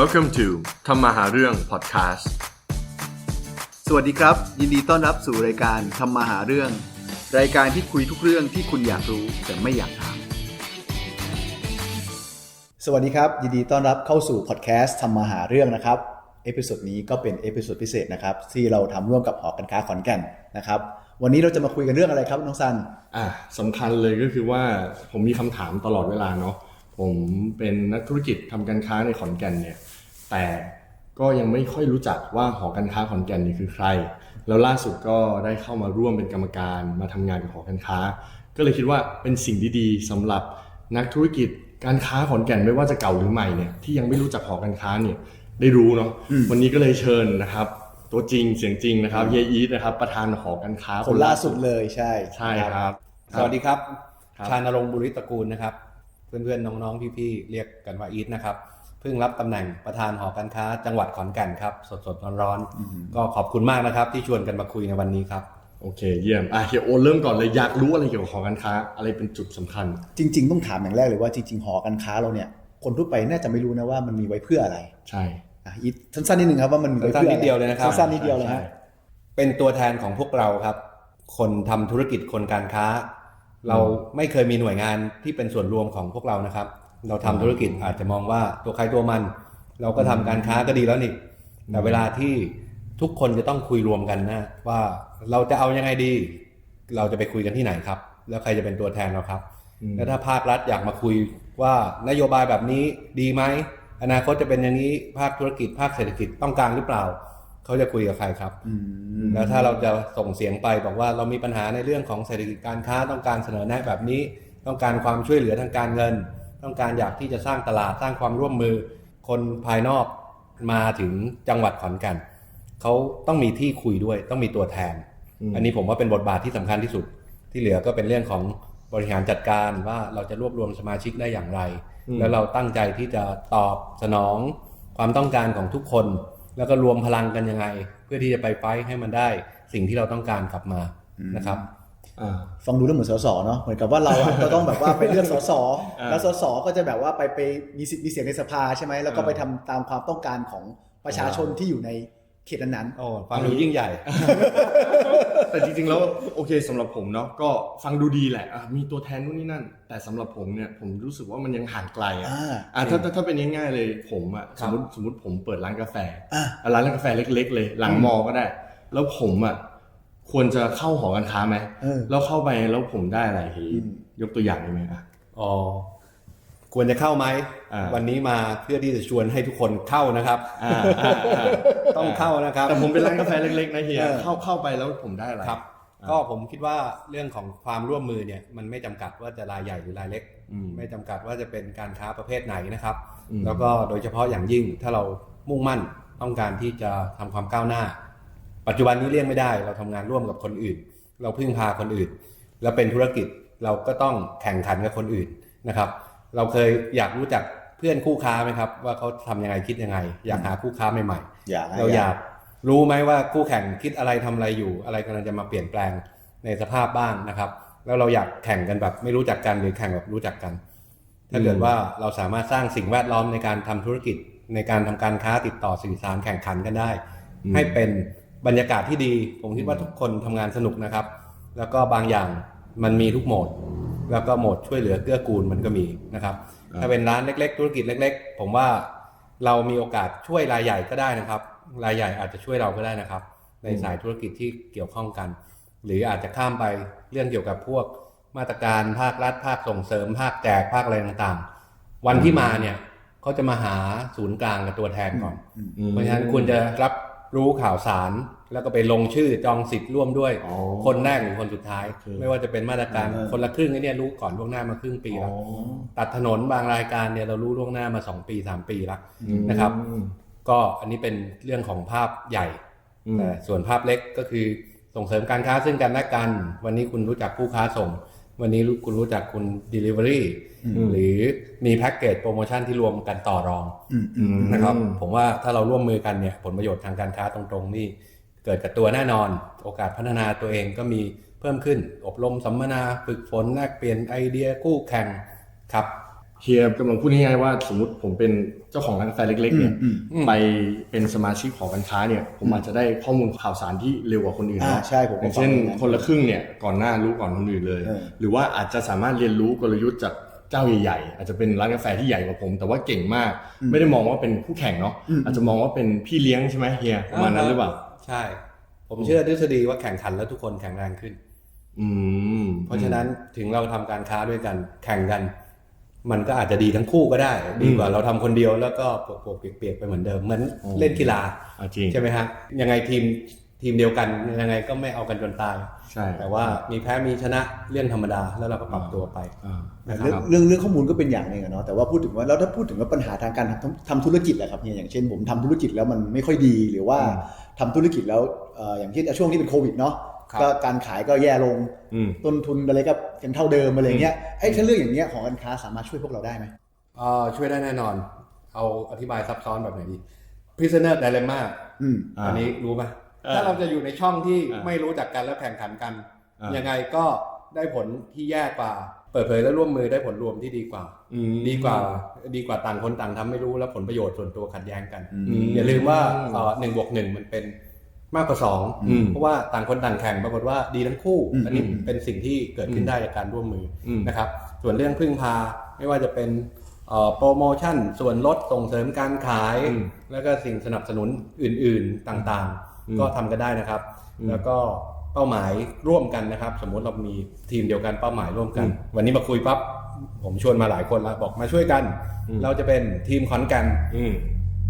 Welcome to ทำมาหาเรื่อง podcast สวัสดีครับ ยินดีต้อนรับสู่รายการทำมาหาเรื่อง รายการที่คุยทุกเรื่องที่คุณอยากรู้แต่ไม่อยากถามสวัสดีครับ ยินดีต้อนรับเข้าสู่พอดแคสต์ทำมาหาเรื่องนะครับเอพิโซดนี้ก็เป็นเอพิโซดพิเศษนะครับ ที่เราทำร่วมกับหอการค้าขอนแก่นนะครับ วันนี้เราจะมาคุยกันเรื่องอะไรครับน้องซันอะสำคัญเลยก็คือว่าผมมีคำถามตลอดเวลาเนาะผมเป็นนักธุรกิจทำการค้าในขอนแก่นเนี่ย แต่ก็ยังไม่ค่อยรู้จักว่าหอการค้าขอนแก่นนี่คือใคร แล้วล่าสุดก็ได้เข้ามาร่วมเป็นกรรมการมาทำงานกับหอการค้า ก็เลยคิดว่าเป็นสิ่งดีๆสำหรับนักธุรกิจการค้าขอนแก่นไม่ว่าจะเก่าหรือใหม่เนี่ยที่ยังไม่รู้จักหอการค้าเนี่ยได้รู้เนาะวันนี้ก็เลยเชิญนะครับ ตัวจริงเสียงจริงนะครับเฮียอีทนะครับ ประธานหอการค้าคนล่าสุดเลยใช่ใช่ครับ สวัสดีครับครับชานรงค์บุริตระกูลนะครับ เพื่อนๆน้องๆพี่ๆเรียกกันว่าอีทนะครับเพิ่งรับตำแหน่งประธานหอการค้า จังหวัดขอนแก่นครับ สดๆร้อนๆก็ขอบคุณมากนะครับ ที่ชวนกันมาคุยในวันนี้ครับโอเคเยี่ยมอะเฮียโอเริ่มก่อนเลยอยากรู้อะไรเกี่ยวกับหอการค้า อะไรเป็นจุดสำคัญ จริง ๆ ต้องถามอย่างแรกเลยว่าจริงๆหอการค้าเราเนี่ยคนทั่วไปน่าจะไม่รู้นะว่ามันมีไว้เพื่ออะไร ใช่อะอีทสั้นๆนิดนึงครับว่ามันมีไว้เพื่อสั้นๆนิดเดียวเลยนะครับสั้นๆนิดเดียวเลยใช่ฮะเป็นตัวแทนของพวกเราครับ คนทำธุรกิจคนการค้า เราไม่เคยมีหน่วยงานที่เป็นส่วนรวมของพวกเรานะครับ เราทำธุรกิจอาจจะมองว่าตัวใครตัวมัน เราก็ทำการค้าก็ดีแล้วนี่แต่เวลาที่ทุกคนจะต้องคุยรวมกันนะว่าเราจะเอายังไงดี เราจะไปคุยกันที่ไหนครับ แล้วใครจะเป็นตัวแทนเราครับ แล้วถ้าภาครัฐอยากมาคุยว่านโยบายแบบนี้ดีไหมอนาคตจะเป็นอย่างนี้ภาคธุรกิจภาคเศรษฐกิจต้องการหรือเปล่าเขาจะคุยกับใครครับแล้วถ้าเราจะส่งเสียงไปบอกว่าเรามีปัญหาในเรื่องของเศรษฐกิจการค้าต้องการเสนอแนะแบบนี้ ต้องการความช่วยเหลือทางการเงิน ต้องการอยากที่จะสร้างตลาดสร้างความร่วมมือ คนภายนอกมาถึงจังหวัดขอนแก่นเขาต้องมีที่คุยด้วย ต้องมีตัวแทน อันนี้ผมว่าเป็นบทบาทที่สำคัญที่สุด ที่เหลือก็เป็นเรื่องของบริหารจัดการว่าเราจะรวบรวมสมาชิกได้อย่างไร แล้วเราตั้งใจที่จะตอบสนองความต้องการของทุกคน แล้วก็รวมพลังกันยังไง เพื่อที่จะไปไฟท์ให้มันได้สิ่งที่เราต้องการกลับมานะครับอ่า ฟังดูแล้วเหมือนสสเนาะเหมือนกับว่าเราอะก็ต้องแบบว่าไปเลือกสสอ่าแล้วสสก็จะแบบว่าไปไปมีสิทธิ์มีเสียงในสภาใช่ไหมแล้วก็อ่าไปทำตามความต้องการของประชาชนที่อยู่ในเขตนั้นโอ้ฟังดูยิ่งใหญ่ แต่จริงๆแล้วโอเคสำหรับผมเนาะก็ฟังดูดีแหละอะมีตัวแทนนู่นนี่นั่น แต่สำหรับผมเนี่ยผมรู้สึกว่ามันยังห่างไกลๆอะอ่าอะถ้าถ้าถ้าเป็นง่ายๆเลยผมอะคสรับมมติสมมติผมเปิดร้านกาแฟอะอะร้านกาแฟเล็ก ๆ เลย หลังมอก็ได้ แล้วผมอะ ควรจะเข้าหอการค้าไหมเออ แล้วเข้าไปแล้วผมได้อะไรเฮ้ยอืมยกตัวอย่างได้ไหมอะ อ๋อควรจะเข้าไหมอ่า วันนี้มาเพื่อที่จะชวนให้ทุกคนเข้านะครับ อ่าอ่าอ่าต้องเข้านะครับ แต่ผมเป็นร้านกาแฟเล็กๆนะเฮียเออ เข้าเข้าไปแล้วผมได้อะไร ครับ ก็ผมคิดว่าเรื่องของความร่วมมือเนี่ยมันไม่จำกัดว่าจะรายใหญ่หรือรายเล็ก อืม ไม่จำกัดว่าจะเป็นการค้าประเภทไหนนะครับ อืม แล้วก็โดยเฉพาะอย่างยิ่งถ้าเรามุ่งมั่นต้องการที่จะทำความก้าวหน้า ปัจจุบันนี้เลี่ยงไม่ได้ เราทำงานร่วมกับคนอื่น เราพึ่งพาคนอื่น แล้วเป็นธุรกิจเราก็ต้องแข่งขันกับคนอื่นนะครับ เราเคยอยากรู้จักเพื่อนคู่ค้าไหมครับ ว่าเขาทำยังไงคิดยังไง อยากหาคู่ค้าใหม่ๆอยากให้เราอยากรู้ไหมว่าคู่แข่งคิดอะไรทำอะไรอยู่ อะไรกำลังจะมาเปลี่ยนแปลงในสภาพบ้างนะครับ แล้วเราอยากแข่งกันแบบไม่รู้จักกันหรือแข่งแบบรู้จักกัน ถ้าเกิดว่าเราสามารถสร้างสิ่งแวดล้อมในการทำธุรกิจในการทำการค้าติดต่อสื่อสารแข่งขันกันได้อืมให้เป็น บรรยากาศที่ดี ผมคิดว่าทุกคนทำงานสนุกนะครับ แล้วก็บางอย่างมันมีทุกโหมด แล้วก็โหมดช่วยเหลือเกื้อกูลมันก็มีนะครับ ถ้าเป็นร้านเล็ก ๆ ธุรกิจเล็ก ๆ ผมว่าเรามีโอกาสช่วยรายใหญ่ก็ได้นะครับ รายใหญ่อาจจะช่วยเราก็ได้นะครับ ในสายธุรกิจที่เกี่ยวข้องกัน หรืออาจจะข้ามไปเรื่องเกี่ยวกับพวกมาตรการภาครัฐภาคส่งเสริม ภาคแจกภาคอะไรต่างๆ วันที่มาเนี่ยเขาจะมาหาศูนย์กลางกับตัวแทนก่อนอืมเพราะฉะนั้นคุณจะรับรู้ข่าวสาร แล้วก็ไปลงชื่อจองสิทธิ์ร่วมด้วย อ๋อคนแรกหรือคนสุดท้าย โอเคไม่ว่าจะเป็นมาตรการเออ คนละครึ่งไอ้เนี่ยรู้ก่อนล่วงหน้ามาครึ่งปีแล้ว ตัดถนนบางรายการเนี่ยเรารู้ล่วงหน้ามา 2 ปี 3 ปีแล้วอืมนะครับ ก็อันนี้เป็นเรื่องของภาพใหญ่อืม แต่ส่วนภาพเล็กก็คือส่งเสริมการค้าซึ่งกันและกัน วันนี้คุณรู้จักผู้ค้าส่ง วันนี้คุณรู้จักคุณ Delivery หรือมีแพ็กเกจโปรโมชั่นที่รวมกันต่อรองอืมอืมนะครับ ผมว่าถ้าเราร่วมมือกันเนี่ยผลประโยชน์ทางการค้าตรงๆนี่ เกิดกับตัวแน่นอน โอกาสพัฒนาตัวเองก็มีเพิ่มขึ้น อบรมสัมมนาฝึกฝนแลกเปลี่ยนไอเดียคู่แข่งครับเฮียกำลังพูดง่ายๆว่าสมมติผมเป็นเจ้าของร้านกาแฟเล็กๆเนี่ยอืมไปเป็นสมาชิกของการค้าเนี่ยผมอาจจะได้ข้อมูลข่าวสารที่เร็วกว่าคนอื่นอ่าเนาะใช่ผมอก็ย่างเช่นฟังอย่างนั้นคนละครึ่งเนี่ยก่อนหน้ารู้ก่อนคนอื่นเลยเออหรือว่าอาจจะสามารถเรียนรู้กลยุทธ์จากเจ้าใหญ่ๆอาจจะเป็นร้านกาแฟที่ใหญ่กว่าผม แต่ว่าเก่งมาก ไม่ได้มองว่าเป็นคู่แข่งเนาะอืมอาจจะมองว่าเป็นพี่เลี้ยงใช่ไหมเฮียประมาณนั้นหรือเปล่า ใช่ ผมเชื่อทฤษฎีว่าแข่งขันแล้วทุกคนแข็งแรงขึ้น อืม เพราะฉะนั้นถึงเราทำการค้าด้วยกัน แข่งกัน มันก็อาจจะดีทั้งคู่ก็ได้ ดีกว่าเราทำคนเดียวแล้วก็ปวกๆเปียกๆไปเหมือนเดิมเหมือนโอ้เล่นกีฬาอะจริงใช่ไหมฮะยังไงทีมทีมเดียวกันยังไงก็ไม่เอากันจนตายใช่แต่ว่ามีแพ้มีชนะเรื่องธรรมดาแล้วเราก็ปรับตัวไปอ่าแต่นะคเรื่องรับเรื่องเรื่องข้อมูลก็เป็นอย่างหนึ่งอะเนาะแต่ว่าพูดถึงว่าแล้วถ้าพูดถึงว่าปัญหาทางการทำทำธุรกิจแหละครับเนี่ยอย่างเช่นผมทำธุรกิจแล้วมันไม่ค่อยดีหรือว่าอืม ทำธุรกิจแล้วเอ่ออย่างเช่นช่วงที่เป็นโควิดเนาะครับก็การขายก็แย่ลงอืมต้นทุนอะไรก็ยังเท่าเดิมอะไรเงี้ยไอ้ถ้าเรื่องอย่างเงี้ยของการค้าสามารถช่วยพวกเราได้ไหมเอ่อช่วยได้แน่นอน เอาอธิบายซับซ้อนแบบไหนดี prisoner dilemma อืมอ่าอันนี้รู้ไหมเออถ้าเราจะอยู่ในช่องที่อ่าไม่รู้จักกันแล้วแข่งขันกันอ่ายัยังไงก็ได้ผลที่แย่กว่าเปิดเผยและร่วมมือได้ผลรวมที่ดีกว่าอืมดีกว่า ดีกว่าต่างคนต่างทำไม่รู้แล้วผลประโยชน์ส่วนตัวขัดแย้งกันอืมอย่าลืมว่าหนึ่งบวกหนึ่งมันเป็นมากกว่าสองอืมเพราะว่าต่างคนต่างแข่งปรากฏว่าดีทั้งคู่อืมอันนี้อืมเป็นสิ่งที่เกิดขึ้นได้จากการร่วมมืออมนะครับ ส่วนเรื่องพึ่งพาไม่ว่าจะเป็นเอ่อโปรโมชั่น ส่วนลดส่งเสริมการขายอืมแล้วก็สิ่งสนับสนุนอื่น ๆต่างอืมๆก็ทำกันได้นะครับอืมแล้วก็ เป้าหมายร่วมกันนะครับ สมมุติเรามีทีมเดียวกันเป้าหมายร่วมกันอืมวันนี้มาคุยปั๊บผมชวนมาหลายคนแล้วบอกมาช่วยกันอืมเราจะเป็นทีมขอนแกันอืม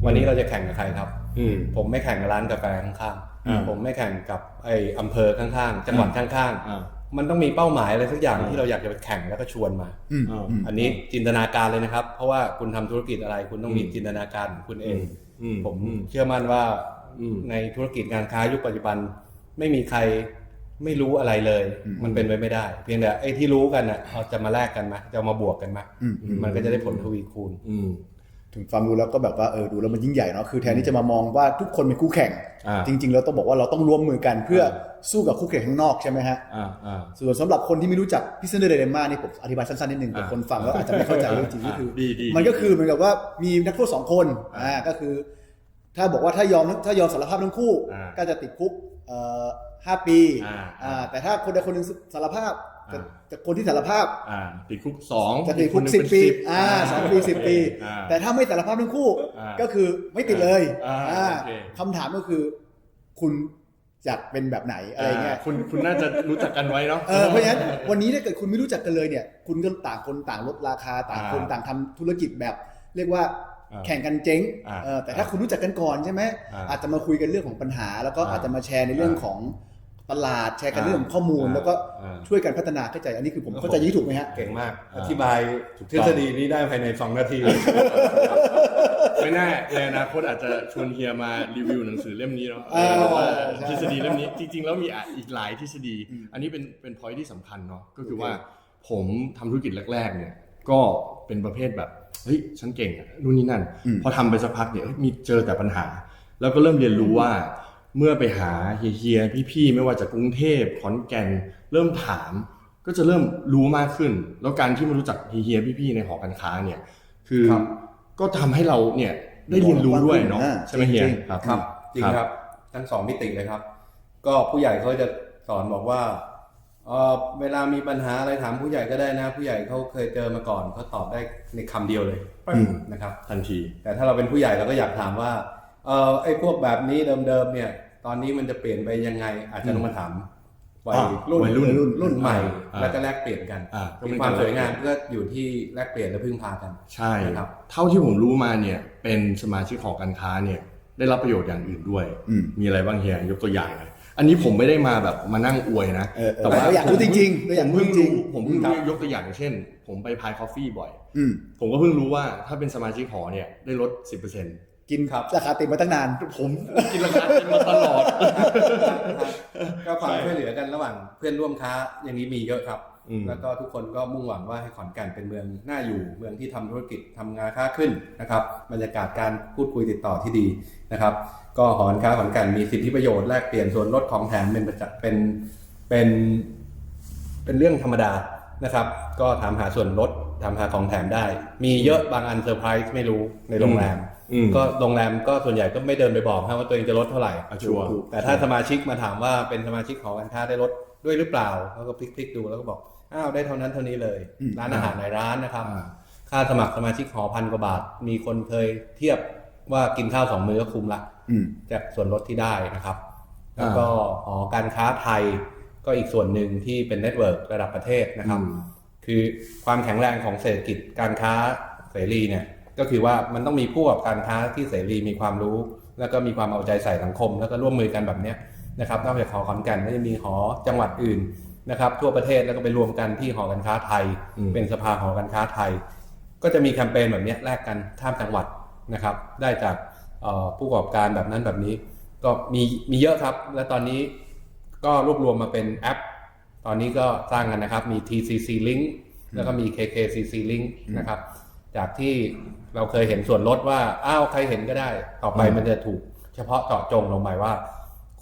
วันนี้เราจะแข่งกับใครครับอืมผมไม่แข่งกับร้านกาแฟข้างอ่าๆผมไม่แข่งกับไออำเภอข้างๆ จังหวัดข้างอ่าๆมันต้องมีเป้าหมายอะไรสักอย่างอ่าที่เราอยากจะไปแข่งแล้วก็ชวนมาอืมอ่าอืมอันนี้จินตนาการเลยนะครับ เพราะว่าคุณทำธุรกิจอะไร คุณต้องมีอืมจินตนาการของคุณเองอืมผมอืมเชื่อมั่นว่าอืมในธุรกิจการค้ายุคปัจจุบัน ไม่มีใครไม่รู้อะไรเลยอืมมันเป็นไปไม่ได้ เพียงแต่ไอ้ที่รู้กันน่ะเอาจะมาแลกกันไหมจะเอามาบวกกันไหมอืมมันก็จะได้ผลทวีคูณอืมถึงฟังดูแล้วก็แบบว่าเออดูแล้วมันยิ่งใหญ่เนาะคือแทนที่จะมามองว่าทุกคนเป็นคู่แข่งอ่าจริง ๆ เราต้องบอกว่าเราต้องร่วมมือกันเพื่อสู้กับคู่แข่งข้างนอกใช่ไหมฮะอ่าอ่าส่วนสำหรับคนที่ไม่รู้จักพิซซ่าเดเรม่านี่ผมอธิบายสั้นๆนิดนึงแต่อ่าคนฟังแล้วอาจจะไม่เข้าใจจริงๆก็คือดีดีมันก็คือเหมือนกับว่ามีนักโทษสองคนอ่าอ่าก็คือ ถ้าบอกว่าถ้ายอมถ้ายอมสารภาพทั้งคู่อ่าก็จะติดคุกเอ่อ ห้าปีอ่าอ่าแต่ถ้าคนใดคนหนึ่งสารภาพอ่าแต่คนที่สารภาพอ่าติดคุกสองจะติดคุกอีสิบนหนึ่งปีเป็นอ่าสองปีสิบปีอ่าแต่ถ้าไม่สารภาพทั้งคู่อ่าก็คือไม่ติดเลยอ่าอ่าโอเคคำถามก็คือคุณอยากเป็นแบบไหนอะไรเงี้ยาคุณคุณน่าจะรู้จักกันไว้เนาะเออเพราะฉะนั้นวันนี้ถ้าเกิดคุณไม่รู้จักกันเลยเนี่ย คุณก็ต่างคนต่างลดราคาต่างคนอ่าต่างทำธุรกิจแบบ เรียกว่าอ่า แข่งกันเจ๊งอ่าเออแต่ถ้าคุณรู้จักกันก่อนใช่ไหมอ่าอาจจะมาคุยกันเรื่องของปัญหา แล้วก็อ่าอาจจะมาแชร์ในเรื่องของตลาดแชร์กันเรื่องของข้อมูลอ่าแล้วก็อ่าช่วยกันพัฒนาเข้าใจอันนี้คือผมเข้าใจอยี่างนี้ถูกไหมฮะเก่งมากอ่าอธิบายทฤษฎีนี้ได้ภายในสองนาที ไม่แน่ในอนาคตอาจจะชวนเฮียมารีวิวหนังสือเล่มนี้เนาะอ่าว่าใช่ทฤษฎีเล่มนี้จริง ๆ แล้วมีอะอีกหลายทฤษฎีอืมอันนี้เป็นเป็นพอยที่สำคัญเนาะก็คือโอเคว่าผมทำธุรกิจแรกๆเนี่ยก็เป็นประเภทแบบ เฮ้ยฉันเก่งอะนู่นนี่นั่น พอทำไปสักพักเนี่ยเฮ้ยมีเจอแต่ปัญหา แล้วก็เริ่มเรียนรู้ว่า เมื่อไปหาเฮียๆพี่ๆไม่ว่าจากกรุงเทพขอนแก่นเริ่มถาม ก็จะเริ่มรู้มากขึ้น แล้วการที่มารู้จักเฮียๆพี่ๆในหอการค้าเนี่ย คือครับก็ทำให้เราเนี่ยได้เรียนรู้ด้วยเนาะอ่าใช่ไหมเฮียจริงครับครับ จริงครับ ทั้งสองมิติเลยครับ ก็ผู้ใหญ่เขาจะสอนบอกว่า เออเวลามีปัญหาอะไรถามผู้ใหญ่ก็ได้นะ ผู้ใหญ่เขาเคยเจอมาก่อนเขาตอบได้ในคำเดียวเลยอืม นะครับ ทันที แต่ถ้าเราเป็นผู้ใหญ่เราก็อยากถามว่าเออไอ้พวกแบบนี้เดิมๆเนี่ย ตอนนี้มันจะเปลี่ยนไปยังไง อาจจะต้องมาถามวัยอ่ารุ่นวัยรุ่นรุ่นรุ่นใหม่ อ่าแล้วก็แลกเปลี่ยนกันอ่าก็เป็มีนความการสวยงามก็อยู่ที่แลกเปลี่ยนและพึ่งพากัน ใช่ นะครับ เท่าที่ผมรู้มาเนี่ย เป็นสมาชิกหอการค้าเนี่ย ได้รับประโยชน์อย่างอื่นด้วย อืม มีอะไรบ้างเฮียยกตัวอย่างหน่อย อันนี้ผมไม่ได้มาแบบมานั่งอวยนะ เออเออแต่อยากรู้จริงๆเราอยากผมรู้เพิ่งจริรู้งผมเพิ่งครับยกตัวอย่างเช่น ผมไปพายคอฟฟี่บ่อย อืมผมก็เพิ่งรู้ว่าถ้าเป็นสมาชิกหอเนี่ยได้ลด 10%กินครับ ราคาเต็มมาตั้งนาน ผมกินราคาเต็มมาตลอด ก็ความช่วยเหลือกันระหว่างเพื่อนร่วมค้าอย่างนี้มีเยอะครับอืม แล้วก็ทุกคนก็มุ่งหวังว่าให้ขอนแก่นเป็นเมืองน่าอยู่ เมืองที่ทำธุรกิจทำงานค้าขึ้นนะครับ บรรยากาศการพูดคุยติดต่อที่ดีนะครับ ก็หอการค้าขอนแก่นมีสิทธิประโยชน์แลกเปลี่ยนส่วนลดของแถมเป็นประจำเป็นเป็นเป็นเรื่องธรรมดานะครับ ก็ถามหาส่วนลดทำหาของแถมได้ มีเยอะบางอันเซอร์ไพรส์ไม่รู้ในโรงแรมอืมก็โรงแรมก็ส่วนใหญ่ก็ไม่เดินไปบอกฮะว่าตัวเองจะลดเท่าไหร่อะชัวร์แต่ถ้าสมาชิกมาถามว่าเป็นสมาชิกหอการค้าได้ลดด้วยหรือเปล่าเขาก็พลิกๆดูแล้วก็บอก อ้าวได้เท่านั้นเท่านี้เลยอืมร้านอาหารในร้านนะครับอ่าค่าสมัครสมาชิกหอพันกว่าบาท มีคนเคยเทียบว่ากินข้าวสองมื้อก็คุ้มละอืมจากส่วนลดที่ได้นะครับ แล้วก็หอการค้าไทยก็อีกส่วนหนึ่งที่เป็นเน็ตเวิร์กระดับประเทศนะครับอืมคือความแข็งแรงของเศรษฐกิจการค้าเสรีเนี่ยก็คือว่ามันต้องมีผู้ประกอบการค้าที่เสรีมีความรู้ แล้วก็มีความเอาใจใส่สังคม แล้วก็ร่วมมือกันแบบเนี้ยนะครับนอกจากหอขอนแก่นก็จะมีหอจังหวัดอื่น นะครับทั่วประเทศแล้วก็ไปรวมกันที่หอการค้าไทยอืมเป็นสภาหอการค้าไทย ก็จะมีแคมเปญแบบเนี้ยแลกกันข้ามจังหวัดนะครับ ได้จากเอ่อผู้ประกอบการแบบนั้นแบบนี้ ก็มีมีเยอะครับ และตอนนี้ก็รวบรวมมาเป็นแอป ตอนนี้ก็สร้างกันนะครับมี TCC Link แล้วก็มี KKCC Link นะครับ จากที่เราเคยเห็นส่วนลดว่าอ้าวใครเห็นก็ได้ ต่อไปอืมมันจะถูกเฉพาะเจาะจงลงไปว่า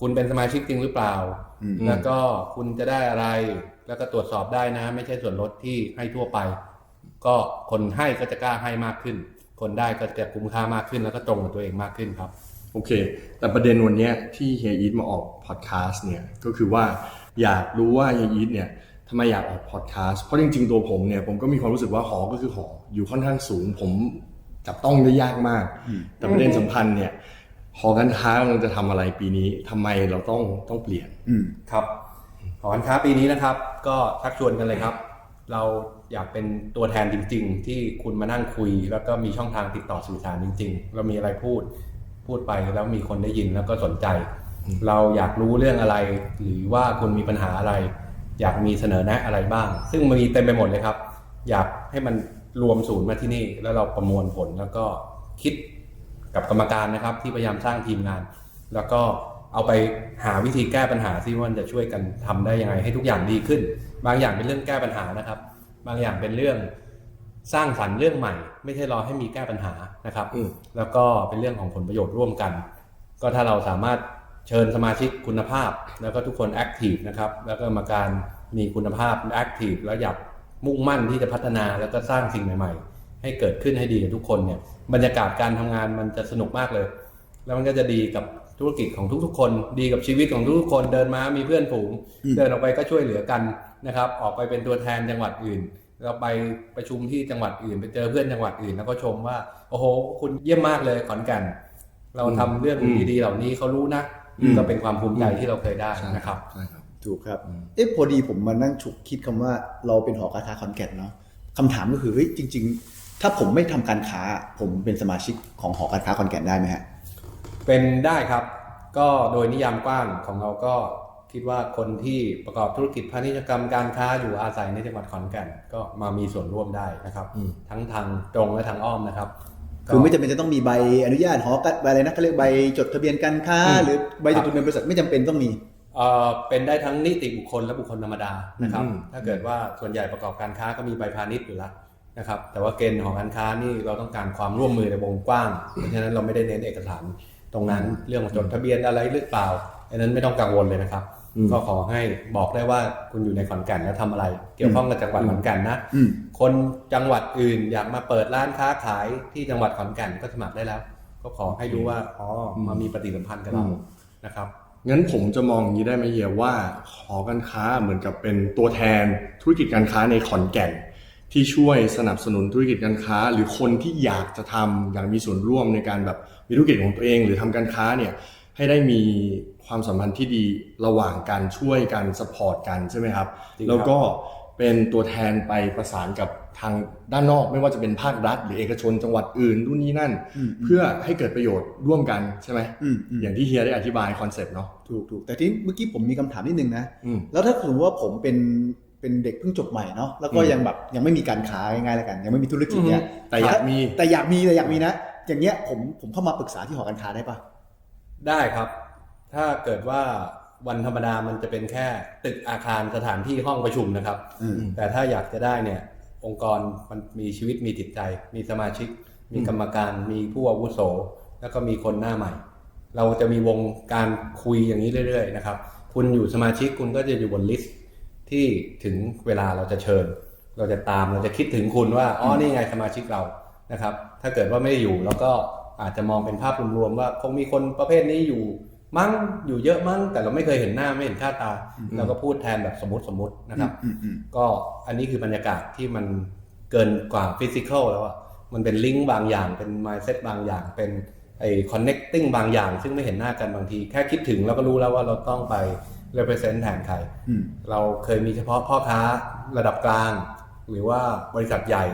คุณเป็นสมาชิกจริงหรือเปล่าอืมแล้วก็คุณจะได้อะไร แล้วก็ตรวจสอบได้นะ ไม่ใช่ส่วนลดที่ให้ทั่วไป ก็คนให้ก็จะกล้าให้มากขึ้น คนได้ก็จะคุ้มค่ามากขึ้น แล้วก็ตรงกับตัวเองมากขึ้นครับ โอเค แต่ประเด็นวันเนี้ยที่เฮียอีทมาออกพอดแคสต์เนี่ย ก็คือว่าอยากรู้ว่าเฮียอีทเนี่ยทำไมอยากออกพอดแคสต์ เพราะจริงๆตัวผมเนี่ยผมก็มีความรู้สึกว่าหอ ก็คือหอ อยู่ค่อนข้างสูง ผมจับต้องได้ยากมาก แต่ประเด็นสำคัญเนี่ย หอการค้ากำลังจะทำอะไรปีนี้ทำไมเราต้องต้องเปลี่ยน อืมครับหอการค้าปีนี้นะครับ ก็ชักชวนกันเลยครับ เราอยากเป็นตัวแทนจริง ๆ ที่คุณมานั่งคุย แล้วก็มีช่องทางติดต่อสื่อสารจริง ๆ เรามีอะไรพูดพูดไปแล้วมีคนได้ยินแล้วก็สนใจเราอยากรู้เรื่องอะไร หรือว่าคุณมีปัญหาอะไร อยากมีเสนอแนะอะไรบ้าง ซึ่งมีเต็มไปหมดเลยครับ อยากให้มันรวมศูนย์มาที่นี่ แล้วเราประมวลผลแล้วก็คิด กับกรรมการนะครับที่พยายามสร้างทีมงาน แล้วก็เอาไปหาวิธีแก้ปัญหาที่ว่ามันจะช่วยกันทำได้ยังไงให้ทุกอย่างดีขึ้น บางอย่างเป็นเรื่องแก้ปัญหานะครับ บางอย่างเป็นเรื่องสร้างสรรค์เรื่องใหม่ ไม่ใช่รอให้มีแก้ปัญหานะครับอืมแล้วก็เป็นเรื่องของผลประโยชน์ร่วมกัน ก็ถ้าเราสามารถเชิญสมาชิกคุณภาพ แล้วก็ทุกคนแอคทีฟนะครับแล้วก็กรรมาการมีคุณภาพแอคทีฟแล้วอยากมุ่งมั่นที่จะพัฒนาแล้วก็สร้างสิ่งใหม่ ๆ ให้เกิดขึ้นให้ดีกับทุกคนเนี่ยบรรยากาศการทำงานมันจะสนุกมากเลย แล้วมันก็จะดีกับธุรกิจของทุกๆ คน ดีกับชีวิตของทุกๆคนเดินมามีเพื่อนฝูงอืมเดินออกไปก็ช่วยเหลือกันนะครับ ออกไปเป็นตัวแทนจังหวัดอื่นเราไปประชุมที่จังหวัดอื่น ไปเจอเพื่อนจังหวัดอื่น แล้วก็ชมว่า โอ้โห คุณเยี่ยมมากเลยขอนแก่นเราทำเรื่องอืมดีๆเหล่านี้เขารู้นะอืมก็เป็นความภูมิใจที่เราเคยได้นะครับใช่ครับถูกครับเอ๊ะพอดีผมมานั่งฉุกคิดคำว่าเราเป็นหอการค้าขอนแก่นเนาะคำถามก็คือเฮ้ยจริง ๆ ถ้าผมไม่ทำการค้า ผมเป็นสมาชิกของหอการค้าขอนแก่นได้ไหมฮะเป็นได้ครับ ก็โดยนิยามกว้างของเราก็คิดว่าคนที่ประกอบธุรกิจพาณิชยกรรมการค้าอยู่อาศัยในจังหวัดขอนแก่นก็มามีส่วนร่วมได้นะครับอืมทั้งทางตรงและทางอ้อมนะครับคือไม่จำเป็นจะต้องมีใบอนุญาตหอการใบอะไรนะเขาเรียกใบจดทะเบียนการค้าอืมหรือใบจดทะเบียนบริษัทไม่จำเป็นต้องมีเอ่อเป็นได้ทั้งนิติบุคคลและบุคคลธรรมดานะครับอืมถ้าเกิดว่าส่วนใหญ่ประกอบการค้าก็มีใบพาณิชย์อยู่แล้ว นะครับแต่ว่าเกณฑ์ของการค้านี่เราต้องการความร่วมมือในวงกว้าง เพราะฉะนั้นเราไม่ได้เน้นเอกสารตรงนั้นเรื่องจดทะเบียนอะไรหรือเปล่าอันนั้นไม่ต้องกังวลเลยนะครับอืมก็ขอให้บอกได้ว่าคุณอยู่ในขอนแก่นแล้วทำอะไร เกี่ยวข้องกับจังหวัดขอนแก่นนะอืมคนจังหวัดอื่นอยากมาเปิดร้านค้าขายที่จังหวัดขอนแก่นก็สมัครได้แล้ว ก็ขอให้รู้ว่าอ๋อมามีปฏิสัมพันธ์กับเราอืมนะครับงั้นผมจะมองอย่างนี้ได้ไหมเฮียว่าหอการค้าเหมือนกับเป็นตัวแทนธุรกิจการค้าในขอนแก่น ที่ช่วยสนับสนุนธุรกิจการค้า หรือคนที่อยากจะทำอยากมีส่วนร่วมในการแบบมีธุรกิจของตัวเอง หรือทำการค้าเนี่ยให้ได้มีความสัมพันธ์ที่ดีระหว่างการช่วยกันสปอร์ตกันใช่ไหมครับจริงครับ แล้วก็เป็นตัวแทนไปประสานกับทางด้านนอกไม่ว่าจะเป็นภาครัฐ หรือเอกชนจังหวัดอื่นนู่นนี่นั่นอืมเพื่อให้เกิดประโยชน์ร่วมกันใช่ไหมอืมอืมอย่างที่เฮียได้อธิบายคอนเซปต์เนาะถูกถูกแต่ที่เมื่อกี้ผมมีคำถามนิดนึงนะอืมแล้วถ้าสมมติว่าผมเป็น เป็นเด็กเพิ่งจบใหม่เนาะแล้วก็อืมยังแบบยังไม่มีการค้าง่ายๆแล้วกัน ยังไม่มีธุรกิจเนี่ยแต่อยากมีแต่อยากมีแต่อยากมีนะอย่างเงี้ยผมผมเข้ามาปรึกษาที่หอการค้าได้ปะได้ครับ ถ้าเกิดว่าวันธรรมดามันจะเป็นแค่ตึกอาคารสถานที่ห้องประชุมนะครับอืมแต่ถ้าอยากจะได้เนี่ย องค์กรมันมีชีวิตมีจิตใจ มีสมาชิก มีกรรมการ มีผู้อาวุโส แล้วก็มีคนหน้าใหม่ เราจะมีวงการคุยอย่างนี้เรื่อย ๆ นะครับ คุณอยู่สมาชิกคุณก็จะอยู่บนลิสต์ ที่ถึงเวลาเราจะเชิญ เราจะตามเราจะคิดถึงคุณว่าอ๋อนี่ไงสมาชิกเรานะครับ ถ้าเกิดว่าไม่ได้อยู่เราก็อาจจะมองเป็นภาพรวมๆว่าคงมีคนประเภทนี้อยู่มั้งอยู่เยอะมั้งแต่เราไม่เคยเห็นหน้าไม่เห็นค่าตาเราก็พูดแทนแบบสมมติสมมตินะครับอืมอืมก็อันนี้คือบรรยากาศที่มันเกินกว่าฟิสิกอลแล้วอะมันเป็นลิงก์บางอย่างเป็น mindset บางอย่างเป็นไอ้ connecting บางอย่าง ซึ่งไม่เห็นหน้ากันบางที แค่คิดถึงเราก็รู้แล้วว่าเราต้องไป represent แทนใครอืมเราเคยมีเฉพาะพ่อค้าระดับกลาง หรือว่าบริษัทใหญ่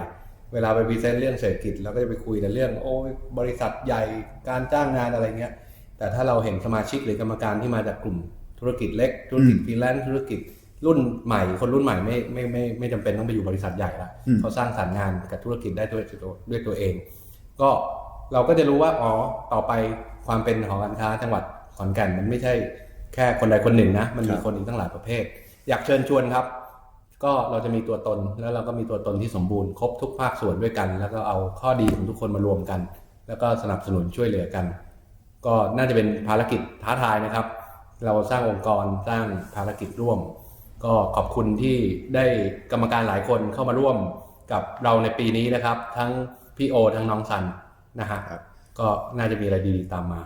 เวลาไปพรีเซนต์เรื่องเศรษฐกิจเราก็จะไปคุยแต่เรื่อง โอ้ยบริษัทใหญ่การจ้างงานอะไรเงี้ย แต่ถ้าเราเห็นสมาชิกหรือกรรมการที่มาจากกลุ่มธุรกิจเล็ก ธุรกิจอืมฟรีแลนซ์ธุรกิจรุ่นใหม่คนรุ่นใหม่ไม่ไม่ไม่ไม่จำเป็นต้องไปอยู่บริษัทใหญ่ละอืมเขาสร้างสรรค์งานกับธุรกิจได้ด้วยตัวด้วยตัวเอง ก็เราก็จะรู้ว่าอ๋อต่อไปความเป็นหอการค้าจังหวัดขอนแก่นมันไม่ใช่ แค่คนใดคนหนึ่งนะ มันมีคนอีกตั้งหลายประเภท อยากเชิญชวนครับ ก็เราจะมีตัวตนแล้วเราก็มีตัวตนที่สมบูรณ์ครบทุกภาคส่วนด้วยกัน แล้วก็เอาข้อดีของทุกคนมารวมกัน แล้วก็สนับสนุนช่วยเหลือกัน ก็น่าจะเป็นภารกิจท้าทายนะครับ เราสร้างองค์กรสร้างภารกิจร่วม ก็ขอบคุณที่ได้กรรมการหลายคนเข้ามาร่วมกับเราในปีนี้นะครับ ทั้งพี่โอทั้งน้องซันนะฮะครับก็น่าจะมีอะไรดีๆตามมา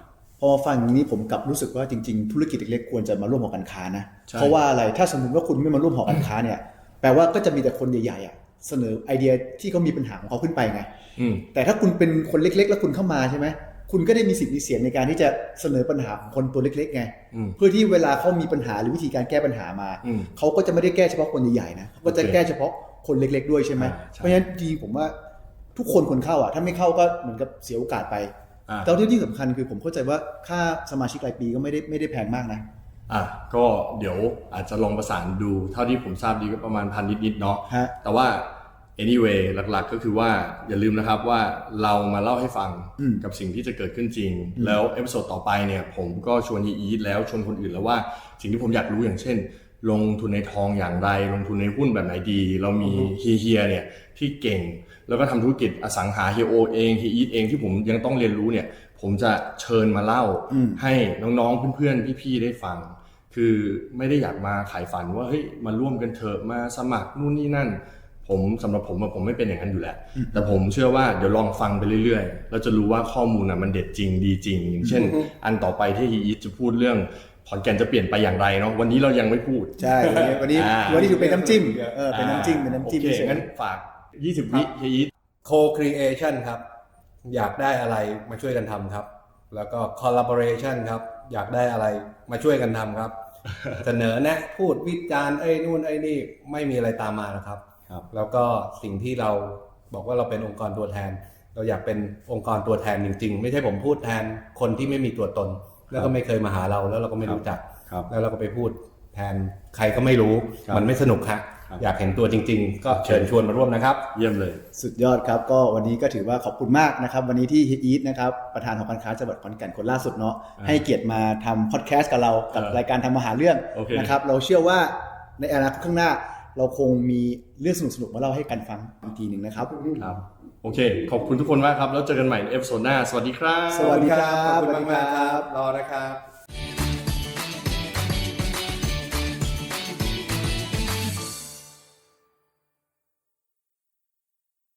พอมาฟังอย่างนี้ผมกลับรู้สึกว่าจริง ๆ ธุรกิจเล็กๆควรจะมาร่วมหอการค้านะใช่เพราะว่าอะไรถ้าสมมติว่าคุณไม่มาร่วมหอการค้าเนี่ยแปลว่าก็จะมีแต่คนใหญ่ๆอะเสนอไอเดียที่เขามีปัญหาของเขาขึ้นไปไงอืมแต่ถ้าคุณเป็นคนเล็ก ๆ แล้วคุณเข้ามาใช่ไหมคุณก็ได้มีสิทธิ์มีเสียงในการที่จะเสนอปัญหาของคนตัวเล็กๆไงอืมเพื่อที่เวลาเขามีปัญหาหรือวิธีการแก้ปัญหามาอืมเขาก็จะไม่ได้แก้เฉพาะคนใหญ่ๆนะเขาก็จะโอเคแก้เฉพาะคนเล็ก ๆ ด้วยใช่ไหมอ่าใช่เพราะฉะนั้นจริงๆผมว่าทุกคนควรเข้าอะถ้าไม่เข้าก็เหมือนกับเสียโอกาสไป อ่าแต่ที่ที่สำคัญคือผมเข้าใจว่าค่าสมาชิกรายปีก็ไม่ได้ไม่ได้แพงมากนะอะก็เดี๋ยวอาจจะลองประสานดู เท่าที่ผมทราบดีก็ประมาณพันนิดๆเนาะฮะแต่ว่า anyway หลักๆ ก็คือว่าอย่าลืมนะครับว่าเรามาเล่าให้ฟังอืมกับสิ่งที่จะเกิดขึ้นจริงอืมแล้วเอพิโซดต่อไปเนี่ยผมก็ชวนยีอีทแล้วชวนคนอื่นแล้วว่าสิ่งที่ผมอยากรู้อย่างเช่น ลงทุนในทองอย่างไร ลงทุนในหุ้นแบบไหนดี เรามีเฮียเฮียๆเนี่ยที่เก่ง แล้วก็ทำธุรกิจอสังหาเฮียโอเองเฮียอีทเองที่ผมยังต้องเรียนรู้เนี่ยผมจะเชิญมาเล่าอืมให้น้องๆเพื่อนๆพี่ๆได้ฟัง คือไม่ได้อยากมาขายฝันว่าเฮ้ยมาร่วมกันเถอะมาสมัครนู่นนี่นั่น ผมสำหรับผมอะผมไม่เป็นอย่างนั้นอยู่แล้วแต่ผมเชื่อว่าเดี๋ยวลองฟังไปเรื่อยๆเราจะรู้ว่าข้อมูลน่ะมันเด็ดจริงดีจริง อย่างเช่น อันต่อไปที่ฮีอีทจะพูดเรื่องขอนแก่นจะเปลี่ยนไปอย่างไรเนาะวันนี้เรายังไม่พูดใช่วันนี้วันนี้อ่าวันนี้ถือเป็นน้ำจิ้มเออเป็นน้ำจิ้มเป็นน้ำจิ้มโอเคเฉยๆงั้นฝาก 20 วิฮีอีท co-creation ครับ อยากได้อะไรมาช่วยกันทำครับ แล้วก็ collaboration ครับ อยากได้อะไรมาช่วยกันทำครับ เสนอแนะพูดวิจารณ์ไอ้นู่นไอ้นี่ไม่มีอะไรตามมานะครับ ครับ แล้วก็สิ่งที่เราบอกว่าเราเป็นองค์กรตัวแทน เราอยากเป็นองค์กรตัวแทนจริง ๆ ไม่ใช่ผมพูดแทนคนที่ไม่มีตัวตน แล้วก็ไม่เคยมาหาเราแล้วเราก็ไม่รู้จักครับแล้วเราก็ไปพูดแทนใครก็ไม่รู้ครับมันไม่สนุกครับครับอยากเห็นตัวจริง ๆ ก็เชิญชวนมาร่วมนะครับ เยี่ยมเลย สุดยอดครับ ก็วันนี้ก็ถือว่าขอบคุณมากนะครับ วันนี้ที่ฮิตอีทนะครับประธานหอการค้าจังหวัดขอนแก่นคนล่าสุดเนาะอ่าให้เกียรติมาทำพอดแคสต์กับเรากับเออรายการทำมาหาเรื่องโอเคนะครับ เราเชื่อว่าในอนาคตข้างหน้า เราคงมีเรื่องสนุกๆมาเล่าให้กันฟังอีกทีหนึ่งนะครับ ครับ โอเค ขอบคุณทุกคนมากครับ แล้วเจอกันใหม่ในเอพิโซดหน้า สวัสดีครับ สวัสดีครับ ขอบคุณมากๆคสวัสดีครัรับบรอนะครับ